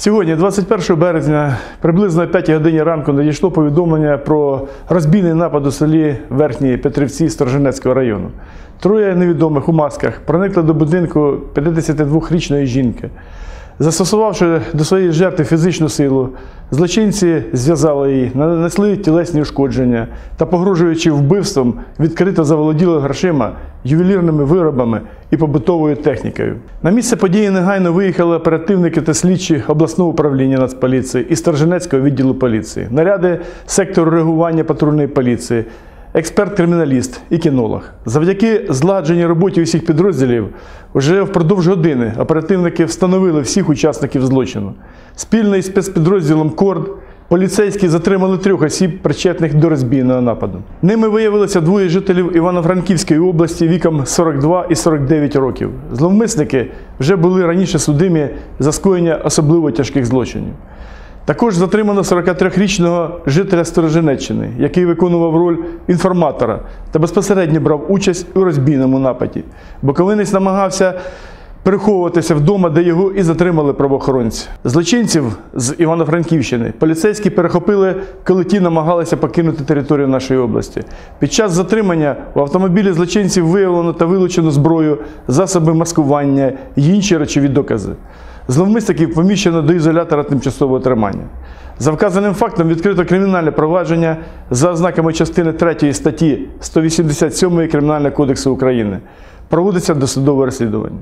Сьогодні, 21 березня, приблизно о 5 годині ранку надійшло повідомлення про розбійний напад у селі Верхні Петрівці Сторженецького району. Троє невідомих у масках проникли до будинку 52-річної жінки. Застосувавши до своєї жертви фізичну силу, злочинці зв'язали її, нанесли тілесні ушкодження та, погрожуючи вбивством, відкрито заволоділи грошима, ювелірними виробами і побутовою технікою. На місце події негайно виїхали оперативники та слідчі обласного управління Нацполіції і Сторженецького відділу поліції, наряди сектору реагування патрульної поліції, експерт-криміналіст і кінолог. Завдяки зладженій роботі усіх підрозділів, вже впродовж години оперативники встановили всіх учасників злочину. Спільно із спецпідрозділом КОРД поліцейські затримали трьох осіб, причетних до розбійного нападу. Ними виявилося двоє жителів Івано-Франківської області віком 42 і 49 років. Зловмисники вже були раніше судимі за скоєння особливо тяжких злочинів. Також затримано 43-річного жителя Стороженеччини, який виконував роль інформатора та безпосередньо брав участь у розбійному нападі. Боковинець намагався переховуватися вдома, де його і затримали правоохоронці. Злочинців з Івано-Франківщини поліцейські перехопили, коли ті намагалися покинути територію нашої області. Під час затримання у автомобілі злочинців виявлено та вилучено зброю, засоби маскування і інші речові докази. Зловмисників поміщено до ізолятора тимчасового тримання. За вказаним фактом відкрито кримінальне провадження за ознаками частини 3 статті 187 Кримінального кодексу України. Проводиться досудове розслідування.